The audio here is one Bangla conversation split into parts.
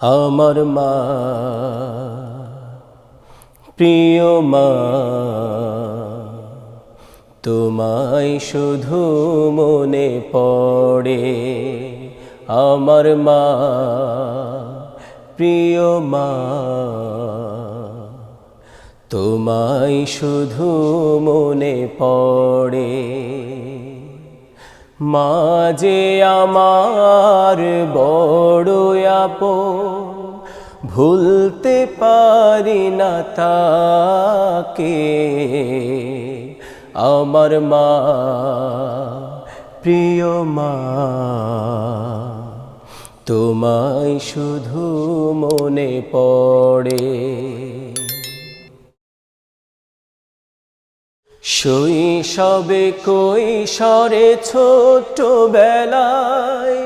আমার মা, প্রিয় মা, তোমায় শুধু মনে পড়ে আমার মা, প্রিয় মা, তোমায় শুধু মনে পড়ে। মাঝে আমার বড় আপন ভুলতে পারি না তাকে। আমার মা, প্রিয় মা, তোমায় শুধু মনে পড়ে। শৈশবে কৈশোরে ছোট বেলায়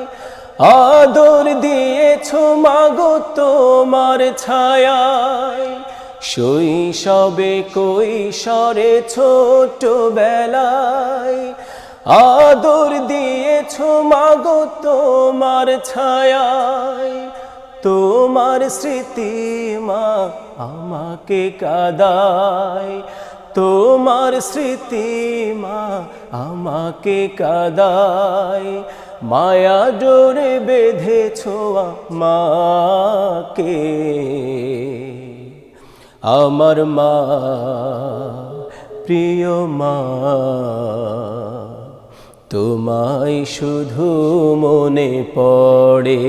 আদর দিয়েছ মাগো তোমার ছায়ায়। শৈশবে কৈশোরে ছোট বেলায় আদর দিয়েছ মাগো তোমার ছায়ায়। তোমার স্মৃতি মা আমাকে কাদায়। তোমার স্মৃতি মা আমাকে কাদায়। মায়া জোরে বেঁধেছ মাকে আমার মা, প্রিয় মা, তোমায় শুধু মনে পড়ে।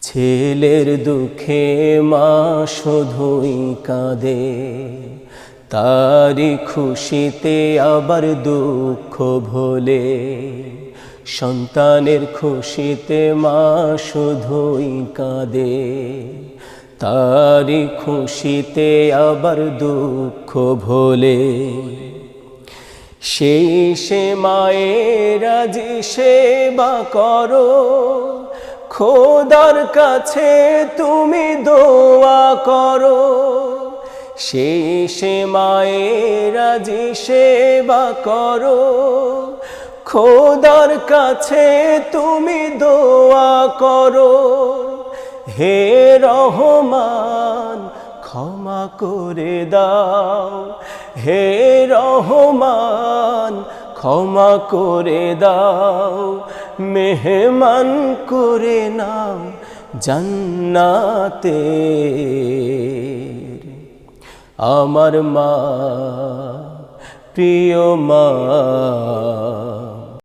ছেলের দুঃখে মা শুধুই কাঁদে তারি খুশিতে আবার দুঃখ ভোলে। সন্তানের খুশিতে মা শুধুই কাঁদে। তারি খুশিতে আবার দুঃখ ভোলে। সেই সে মায়ের আজি সেবা করো। খোদার কাছে তুমি দোয়া করো। সে মায়ের আজি সেবা করো। খোদার কাছে তুমি দোয়া করো। হে রহমান, ক্ষমা করে দাও। হে রহমান, ক্ষমা করে দাও। মেহমান করে নাও জান্নাতে। আমার মা প্রিয় মা